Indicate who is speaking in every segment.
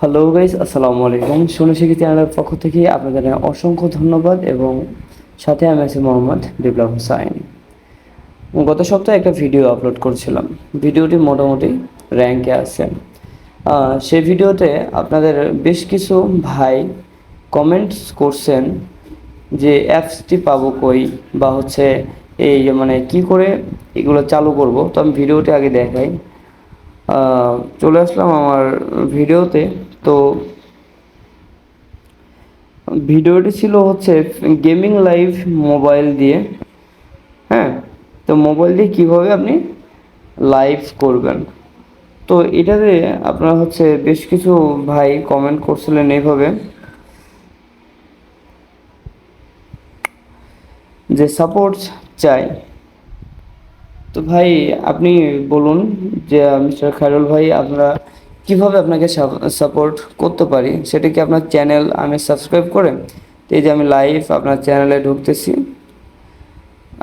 Speaker 1: Hello guys আসসালামু আলাইকুম। শুনে শিখি চ্যানেলের পক্ষ থেকে আপনাদের অসংখ্য ধন্যবাদ এবং সাথে আমি আছি মোহাম্মদ বিপ্লব হুসাইন। গত সপ্তাহে একটা ভিডিও আপলোড করছিলাম। ভিডিওটি মোটামুটি র্যাঙ্কে আছে। সেই ভিডিওতে আপনাদের বেশ কিছু ভাই কমেন্টস করছেন যে অ্যাপসটি পাবো কই বা হচ্ছে এই মানে কি করে এগুলো চালু করব। তো আমি ভিডিওটি আগে দেখাই। চলে আসলাম আমার ভিডিওতে। তো ভিডিওটি ছিল হচ্ছে গেমিং লাইভ মোবাইল দিয়ে হ্যাঁ? তো মোবাইল দিয়ে কীভাবে আপনি লাইভ করবেন? তো এটাতে আপনার হচ্ছে বেশ কিছু ভাই কমেন্ট করছিলেন এইভাবে। যে সাপোর্ট চাই। তো ভাই, আপনি বলুন যে মিস্টার খায়রুল ভাই আমরা কীভাবে আপনাকে সাপোর্ট করতে পারি, সেটা কি আপনার চ্যানেল আমি সাবস্ক্রাইব করে? এই যে আমি লাইভ আপনার চ্যানেলে ঢুকতেছি।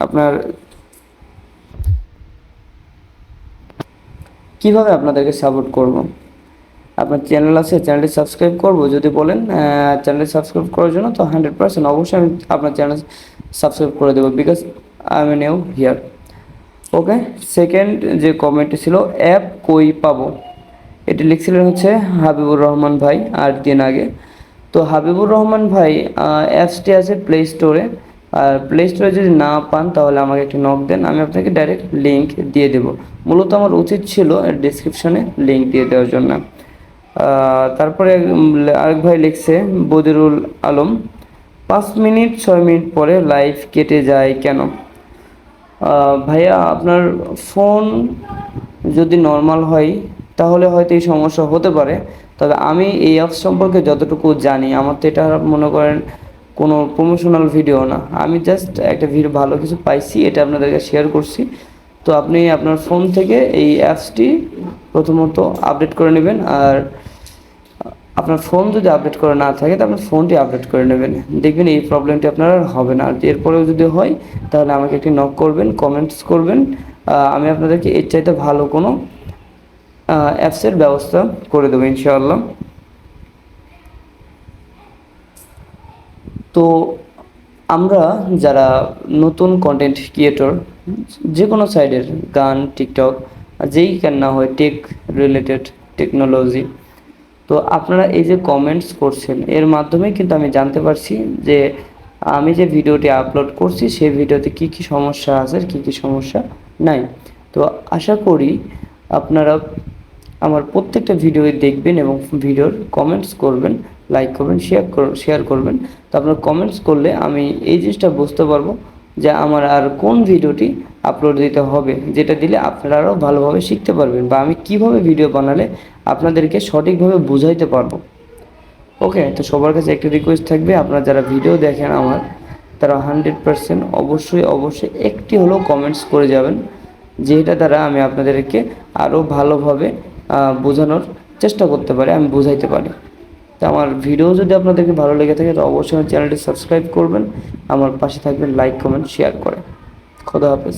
Speaker 1: আপনার কীভাবে আপনাদেরকে সাপোর্ট করব? আপনার চ্যানেল আছে চ্যানেলটি সাবস্ক্রাইব করব? যদি বলেন চ্যানেলটি সাবস্ক্রাইব করার জন্য, তো হান্ড্রেড পার্সেন্ট অবশ্যই আমি আপনার চ্যানেল সাবস্ক্রাইব করে দেবো because I am new here okay second যে কমেন্টটি ছিল অ্যাপ কই পাবো? এটি লিখছিলেন হচ্ছে হাবিবুর রহমান ভাই আট দিন আগে। তো হাবিবুর রহমান ভাই অ্যাপসটি আছে প্লে স্টোরে আর প্লে স্টোরে যদি না পান তাহলে আমাকে একটি নক দেন, আমি আপনাকে ডাইরেক্ট লিঙ্ক দিয়ে দেব। মূলত আমার উচিত ছিল ডিসক্রিপশনে লিঙ্ক দিয়ে দেওয়ার জন্য। তারপরে আরেক ভাই লিখছে, বদিরুল আলম, পাঁচ মিনিট ছয় মিনিট পরে লাইভ কেটে যায় কেন? ভাইয়া, আপনার ফোন যদি নর্মাল হয় তাহলে হয়তো এই সমস্যা হতে পারে। তবে আমি এই অ্যাপস সম্পর্কে যতটুকু জানি, আমার তো এটা মনে করেন কোনো প্রমোশনাল ভিডিও না। আমি জাস্ট একটা ভিডিও ভালো কিছু পাইছি, এটা আপনাদেরকে শেয়ার করছি। তো আপনি আপনার ফোন থেকে এই অ্যাপসটি প্রথমত আপডেট করে নেবেন আর আপনার ফোন যদি আপডেট করা না থাকে, তাহলে ফোনটি আপডেট করে নেবেন। দেখবেন এই প্রবলেমটি আপনার আর হবে না। আর এরপরেও যদি হয়, তাহলে আমাকে একটি নক করবেন কমেন্টস করবেন। আমি আপনাদেরকে এর চাইতে ভালো কোনো অ্যাপসের ব্যবস্থা করে দেবো ইনশাআল্লাহ। তো আমরা যারা নতুন কন্টেন্ট ক্রিয়েটর যে কোনো সাইডের গান টিকটক যেই কেন না হয় টেক রিলেটেড টেকনোলজি তো আপনারা এই যে কমেন্টস করছেন, এর মাধ্যমে কিন্তু আমি জানতে পারছি যে আমি যে ভিডিওটি আপলোড করছি, সেই ভিডিওতে কি কি সমস্যা আছে কি কি সমস্যা নাই। তো আশা করি আপনারা আমার প্রত্যেকটা ভিডিও দেখবেন এবং ভিডিওর কমেন্টস করবেন লাইক করবেন শেয়ার শেয়ার করবেন। তো আপনার কমেন্টস করলে আমি এই জিনিসটা বুঝতে পারব যে আমার আর কোন ভিডিওটি আপলোড দিতে হবে, যেটা দিলে আপনারাও ভালোভাবে শিখতে পারবেন বা আমি কীভাবে ভিডিও বানালে আপনাদেরকে সঠিকভাবে বুঝাইতে পারব। ওকে তো সবার কাছে একটা রিকোয়েস্ট থাকবে, আপনারা যারা ভিডিও দেখেন আমার, তারা হান্ড্রেড পার্সেন্ট অবশ্যই অবশ্যই একটি হলেও কমেন্টস করে যাবেন, যেটা দ্বারা আমি আপনাদেরকে আরও ভালোভাবে বোঝানোর চেষ্টা করতে পারি, আমি বোঝাইতে পারি। তো আমার ভিডিও যদি আপনাদেরকে ভালো লেগে থাকে, তো অবশ্যই আমার চ্যানেলটি সাবস্ক্রাইব করবেন, আমার পাশে থাকবেন, লাইক, কমেন্ট, শেয়ার করে। খোদা হাফেজ।